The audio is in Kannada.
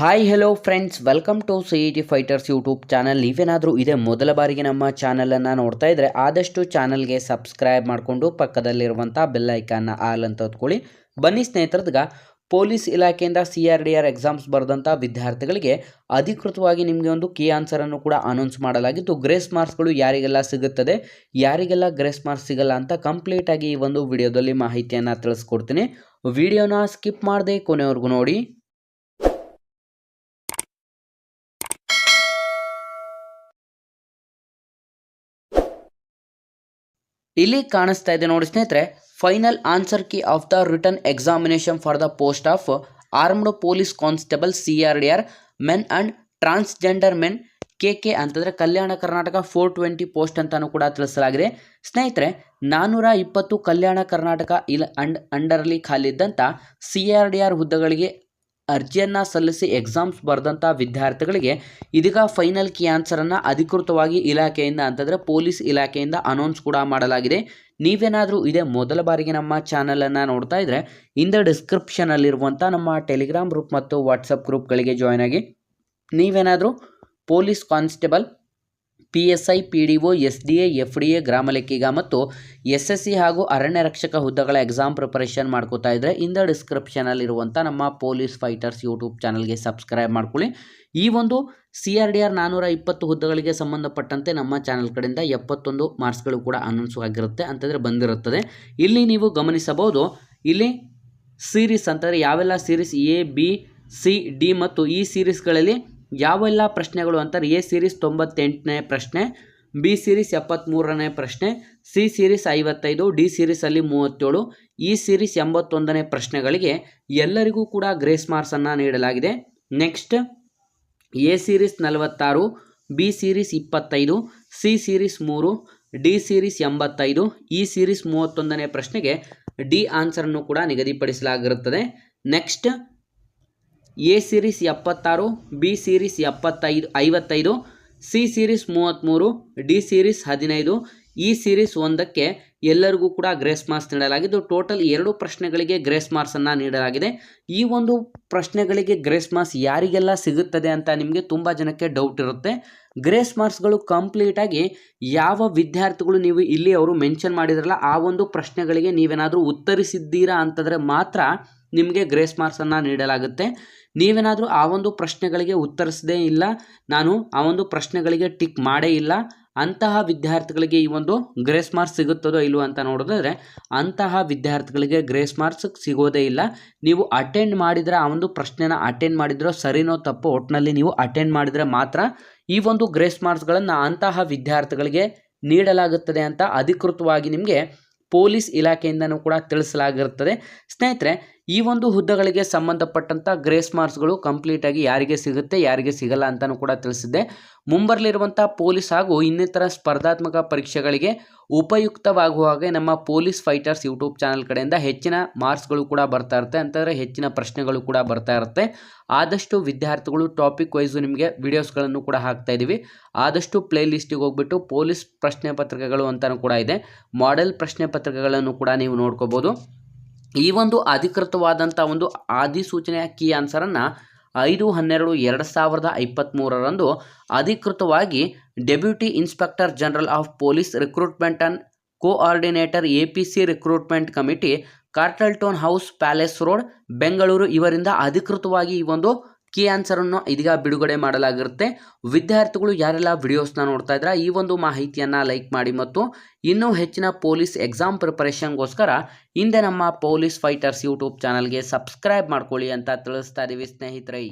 Hi hello friends welcome to C E T fighters YouTube channel ನೀವೇನಾದರೂ ಇದೇ ಮೊದಲ ಬಾರಿಗೆ ನಮ್ಮ ಚಾನಲನ್ನು ನೋಡ್ತಾ ಇದ್ದರೆ ಆದಷ್ಟು ಚಾನಲ್ಗೆ ಸಬ್ಸ್ಕ್ರೈಬ್ ಮಾಡಿಕೊಂಡು ಪಕ್ಕದಲ್ಲಿರುವಂಥ ಬೆಲ್ ಐಕಾನ್ನ ಆಲ್ ಅಂತ ಹೊತ್ಕೊಳ್ಳಿ. ಬನ್ನಿ ಸ್ನೇಹಿತರದ್ಗ, ಪೊಲೀಸ್ ಇಲಾಖೆಯಿಂದ C R D R exams ಬರೆದಂಥ ವಿದ್ಯಾರ್ಥಿಗಳಿಗೆ ಅಧಿಕೃತವಾಗಿ ನಿಮಗೆ ಒಂದು ಕೀ ಆನ್ಸರನ್ನು ಕೂಡ ಅನೌನ್ಸ್ ಮಾಡಲಾಗಿತ್ತು. ಗ್ರೇಸ್ ಮಾರ್ಕ್ಸ್ಗಳು ಯಾರಿಗೆಲ್ಲ ಸಿಗುತ್ತದೆ, ಯಾರಿಗೆಲ್ಲ ಗ್ರೇಸ್ ಮಾರ್ಕ್ಸ್ ಸಿಗಲ್ಲ ಅಂತ ಕಂಪ್ಲೀಟಾಗಿ ಈ ಒಂದು ವಿಡಿಯೋದಲ್ಲಿ ಮಾಹಿತಿಯನ್ನು ತಿಳಿಸ್ಕೊಡ್ತೀನಿ. ವಿಡಿಯೋನ ಸ್ಕಿಪ್ ಮಾಡದೆ ಕೊನೆವರೆಗೂ ನೋಡಿ. ಇಲ್ಲಿ ಕಾಣಿಸ್ತಾ ಇದೆ ನೋಡಿ ಸ್ನೇಹಿತರೆ final answer key of the written examination for the post of armed police constable C R D R men and transgender men K K ಅಂತಂದರೆ Kalyana Karnataka four twenty post ಅಂತಾನು ಕೂಡ ತಿಳಿಸಲಾಗಿದೆ. ಸ್ನೇಹಿತರೆ ನಾನ್ನೂರ ಇಪ್ಪತ್ತು ಕಲ್ಯಾಣ ಕರ್ನಾಟಕ ಇಲ್ ಅಂಡ್ ಅಂಡರ್ಲಿ ಖಾಲಿದ್ದಂಥ ಸಿ ಆರ್ ಡಿ ಆರ್ ಹುದ್ದೆಗಳಿಗೆ ಅರ್ಜಿಯನ್ನು ಸಲ್ಲಿಸಿ ಎಕ್ಸಾಮ್ಸ್ ಬರೆದಂಥ ವಿದ್ಯಾರ್ಥಿಗಳಿಗೆ ಇದೀಗ ಫೈನಲ್ ಕಿ ಆನ್ಸರನ್ನು ಅಧಿಕೃತವಾಗಿ ಇಲಾಖೆಯಿಂದ ಅಂತಂದರೆ ಪೊಲೀಸ್ ಇಲಾಖೆಯಿಂದ ಅನೌನ್ಸ್ ಕೂಡ ಮಾಡಲಾಗಿದೆ. ನೀವೇನಾದರೂ ಇದೇ ಮೊದಲ ಬಾರಿಗೆ ನಮ್ಮ ಚಾನಲನ್ನು ನೋಡ್ತಾ ಇದ್ದರೆ ಇಂದ ಡಿಸ್ಕ್ರಿಪ್ಷನಲ್ಲಿರುವಂಥ ನಮ್ಮ ಟೆಲಿಗ್ರಾಮ್ ಗ್ರೂಪ್ ಮತ್ತು ವಾಟ್ಸಪ್ ಗ್ರೂಪ್ಗಳಿಗೆ ಜಾಯ್ನ್ ಆಗಿ. ನೀವೇನಾದರೂ police constable P S I P D O S D A F D A ಗ್ರಾಮ ಲೆಕ್ಕಿಗ ಮತ್ತು ಎಸ್ ಎಸ್ ಸಿ ಹಾಗೂ ಅರಣ್ಯ ರಕ್ಷಕ ಹುದ್ದೆಗಳ ಎಕ್ಸಾಮ್ ಪ್ರಿಪರೇಷನ್ ಮಾಡ್ಕೋತಾ ಇದ್ದರೆ ಇಂದ ಡಿಸ್ಕ್ರಿಪ್ಷನಲ್ಲಿರುವಂಥ ನಮ್ಮ ಪೊಲೀಸ್ ಫೈಟರ್ಸ್ ಯೂಟ್ಯೂಬ್ ಚಾನಲ್ಗೆ ಸಬ್ಸ್ಕ್ರೈಬ್ ಮಾಡ್ಕೊಳ್ಳಿ. ಈ ಒಂದು ಸಿ ಆರ್ ಡಿ ಆರ್ ನಾನ್ನೂರ ಇಪ್ಪತ್ತು ಹುದ್ದೆಗಳಿಗೆ ಸಂಬಂಧಪಟ್ಟಂತೆ ನಮ್ಮ ಚಾನಲ್ ಕಡೆಯಿಂದ ಎಪ್ಪತ್ತೊಂದು ಮಾರ್ಕ್ಸ್ಗಳು ಕೂಡ ಅನೌನ್ಸ್ ಆಗಿರುತ್ತೆ ಅಂತಂದರೆ ಬಂದಿರುತ್ತದೆ. ಇಲ್ಲಿ ನೀವು ಗಮನಿಸಬಹುದು, ಇಲ್ಲಿ ಸೀರೀಸ್ ಅಂತಂದರೆ ಯಾವೆಲ್ಲ series A B C D ಮತ್ತು ಈ ಸೀರೀಸ್ಗಳಲ್ಲಿ ಯಾವೆಲ್ಲ ಪ್ರಶ್ನೆಗಳು ಅಂತಾರೆ ಎ ಸೀರೀಸ್ ತೊಂಬತ್ತೆಂಟನೇ ಪ್ರಶ್ನೆ, ಬಿ ಸೀರೀಸ್ ಎಪ್ಪತ್ತ್ಮೂರನೇ ಪ್ರಶ್ನೆ, ಸಿ ಸೀರೀಸ್ ಐವತ್ತೈದು, ಡಿ ಸೀರೀಸಲ್ಲಿ ಮೂವತ್ತೇಳು ಇ ಸೀರೀಸ್ ಎಂಬತ್ತೊಂದನೇ ಪ್ರಶ್ನೆಗಳಿಗೆ ಎಲ್ಲರಿಗೂ ಕೂಡ ಗ್ರೇಸ್ ಮಾರ್ಕ್ಸನ್ನು ನೀಡಲಾಗಿದೆ. ನೆಕ್ಸ್ಟ್ ಎ ಸೀರೀಸ್ ನಲವತ್ತಾರು, ಬಿ ಸೀರೀಸ್ ಇಪ್ಪತ್ತೈದು, ಸಿ ಸೀರೀಸ್ ಮೂರು, ಡಿ ಸೀರೀಸ್ ಎಂಬತ್ತೈದು ಇ ಸೀರೀಸ್ ಮೂವತ್ತೊಂದನೇ ಪ್ರಶ್ನೆಗೆ ಡಿ ಆನ್ಸರನ್ನು ಕೂಡ ನಿಗದಿಪಡಿಸಲಾಗಿರುತ್ತದೆ. ನೆಕ್ಸ್ಟ್ ಎ ಸೀರೀಸ್ ಎಪ್ಪತ್ತಾರು, ಬಿ ಸೀರೀಸ್ ಎಪ್ಪತ್ತೈದು, ಐವತ್ತೈದು, ಸಿ ಸೀರೀಸ್ ಮೂವತ್ತ್ಮೂರು ಡಿ ಸೀರೀಸ್ ಹದಿನೈದು ಈ ಸೀರೀಸ್ ಒಂದಕ್ಕೆ ಎಲ್ಲರಿಗೂ ಕೂಡ ಗ್ರೇಸ್ ಮಾರ್ಕ್ಸ್ ನೀಡಲಾಗಿದ್ದು ಟೋಟಲ್ ಎರಡು ಪ್ರಶ್ನೆಗಳಿಗೆ ಗ್ರೇಸ್ ಮಾರ್ಕ್ಸನ್ನು ನೀಡಲಾಗಿದೆ. ಈ ಒಂದು ಪ್ರಶ್ನೆಗಳಿಗೆ ಗ್ರೇಸ್ ಮಾರ್ಕ್ಸ್ ಯಾರಿಗೆಲ್ಲ ಸಿಗುತ್ತದೆ ಅಂತ ನಿಮಗೆ ತುಂಬ ಜನಕ್ಕೆ ಡೌಟ್ ಇರುತ್ತೆ. ಗ್ರೇಸ್ ಮಾರ್ಕ್ಸ್ಗಳು ಕಂಪ್ಲೀಟಾಗಿ ಯಾವ ವಿದ್ಯಾರ್ಥಿಗಳು ನೀವು ಇಲ್ಲಿ ಅವರು ಮೆನ್ಷನ್ ಮಾಡಿದ್ರಲ್ಲ, ಆ ಒಂದು ಪ್ರಶ್ನೆಗಳಿಗೆ ನೀವೇನಾದರೂ ಉತ್ತರಿಸಿದ್ದೀರಾ ಅಂತಂದರೆ ಮಾತ್ರ ನಿಮಗೆ ಗ್ರೇಸ್ ಮಾರ್ಕ್ಸನ್ನು ನೀಡಲಾಗುತ್ತೆ. ನೀವೇನಾದರೂ ಆ ಒಂದು ಪ್ರಶ್ನೆಗಳಿಗೆ ಉತ್ತರಿಸದೇ ಇಲ್ಲ, ನಾನು ಆ ಒಂದು ಪ್ರಶ್ನೆಗಳಿಗೆ ಟಿಕ್ ಮಾಡೇ ಇಲ್ಲ, ಅಂತಹ ವಿದ್ಯಾರ್ಥಿಗಳಿಗೆ ಈ ಒಂದು ಗ್ರೇಸ್ ಮಾರ್ಕ್ಸ್ ಸಿಗುತ್ತದೋ ಇಲ್ಲವೋ ಅಂತ ನೋಡಿದ್ರೆ ಅಂತಹ ವಿದ್ಯಾರ್ಥಿಗಳಿಗೆ ಗ್ರೇಸ್ ಮಾರ್ಕ್ಸ್ ಸಿಗೋದೇ ಇಲ್ಲ. ನೀವು ಅಟೆಂಡ್ ಮಾಡಿದರೆ ಆ ಒಂದು ಪ್ರಶ್ನೆನ ಅಟೆಂಡ್ ಮಾಡಿದ್ರೋ ಸರಿನೋ ತಪ್ಪು ಒಟ್ಟಿನಲ್ಲಿ ನೀವು ಅಟೆಂಡ್ ಮಾಡಿದರೆ ಮಾತ್ರ ಈ ಒಂದು ಗ್ರೇಸ್ ಮಾರ್ಕ್ಸ್ಗಳನ್ನು ಅಂತಹ ವಿದ್ಯಾರ್ಥಿಗಳಿಗೆ ನೀಡಲಾಗುತ್ತದೆ ಅಂತ ಅಧಿಕೃತವಾಗಿ ನಿಮಗೆ ಪೊಲೀಸ್ ಇಲಾಖೆಯಿಂದನೂ ಕೂಡ ತಿಳಿಸಲಾಗಿರುತ್ತದೆ. ಸ್ನೇಹಿತರೆ ಈ ಒಂದು ಹುದ್ದೆಗಳಿಗೆ ಸಂಬಂಧಪಟ್ಟಂಥ ಗ್ರೇಸ್ ಮಾರ್ಕ್ಸ್ಗಳು ಕಂಪ್ಲೀಟಾಗಿ ಯಾರಿಗೆ ಸಿಗುತ್ತೆ, ಯಾರಿಗೆ ಸಿಗಲ್ಲ ಅಂತಲೂ ಕೂಡ ತಿಳಿಸಿದ್ದೆ. ಮುಂಬರಲಿರುವಂಥ ಪೊಲೀಸ್ ಹಾಗೂ ಇನ್ನಿತರ ಸ್ಪರ್ಧಾತ್ಮಕ ಪರೀಕ್ಷೆಗಳಿಗೆ ಉಪಯುಕ್ತವಾಗುವ ಹಾಗೆ ನಮ್ಮ ಪೊಲೀಸ್ ಫೈಟರ್ಸ್ ಯೂಟ್ಯೂಬ್ ಚಾನಲ್ ಕಡೆಯಿಂದ ಹೆಚ್ಚಿನ ಮಾರ್ಕ್ಸ್ಗಳು ಕೂಡ ಬರ್ತಾ ಇರುತ್ತೆ. ಅಂತಂದರೆ ಹೆಚ್ಚಿನ ಪ್ರಶ್ನೆಗಳು ಕೂಡ ಬರ್ತಾ ಇರುತ್ತೆ. ಆದಷ್ಟು ವಿದ್ಯಾರ್ಥಿಗಳು ಟಾಪಿಕ್ ವೈಸು ನಿಮಗೆ ವಿಡಿಯೋಸ್ಗಳನ್ನು ಕೂಡ ಹಾಕ್ತಾ ಇದ್ದೀವಿ ಆದಷ್ಟು ಪ್ಲೇ ಲಿಸ್ಟಿಗೆ ಹೋಗ್ಬಿಟ್ಟು ಪೊಲೀಸ್ ಪ್ರಶ್ನೆ ಪತ್ರಿಕೆಗಳು ಅಂತಲೂ ಕೂಡ ಇದೆ. ಮಾಡೆಲ್ ಪ್ರಶ್ನೆ ಪತ್ರಿಕೆಗಳನ್ನು ಕೂಡ ನೀವು ನೋಡ್ಕೋಬೋದು. ಈ ಒಂದು ಅಧಿಕೃತವಾದಂಥ ಒಂದು ಅಧಿಸೂಚನೆಯ ಕೀ ಆನ್ಸರನ್ನು ಐದು, ಹನ್ನೆರಡು, ಎರಡು ಸಾವಿರದ ಇಪ್ಪತ್ತ್ಮೂರರಂದು ಅಧಿಕೃತವಾಗಿ deputy inspector general of police recruitment and coordinator A P C recruitment committee, Carlton house palace road, Bengaluru, ಇವರಿಂದ ಅಧಿಕೃತವಾಗಿ ಈ ಒಂದು ಕೀ ಆನ್ಸರನ್ನು ಇದೀಗ ಬಿಡುಗಡೆ ಮಾಡಲಾಗಿರುತ್ತೆ. ವಿದ್ಯಾರ್ಥಿಗಳು ಯಾರೆಲ್ಲ ವಿಡಿಯೋಸ್ನ ನೋಡ್ತಾ ಇದ್ರೆ, ಈ ಒಂದು ಮಾಹಿತಿಯನ್ನು ಲೈಕ್ ಮಾಡಿ ಮತ್ತು ಇನ್ನೂ ಹೆಚ್ಚಿನ ಪೊಲೀಸ್ ಎಕ್ಸಾಮ್ ಪ್ರಿಪರೇಷನ್ಗೋಸ್ಕರ ಹಿಂದೆ ನಮ್ಮ ಪೊಲೀಸ್ ಫೈಟರ್ಸ್ ಯೂಟ್ಯೂಬ್ ಚಾನಲ್ಗೆ ಸಬ್ಸ್ಕ್ರೈಬ್ ಮಾಡ್ಕೊಳ್ಳಿ ಅಂತ ತಿಳಿಸ್ತಾ ಇದ್ದೀವಿ ಸ್ನೇಹಿತರೆ.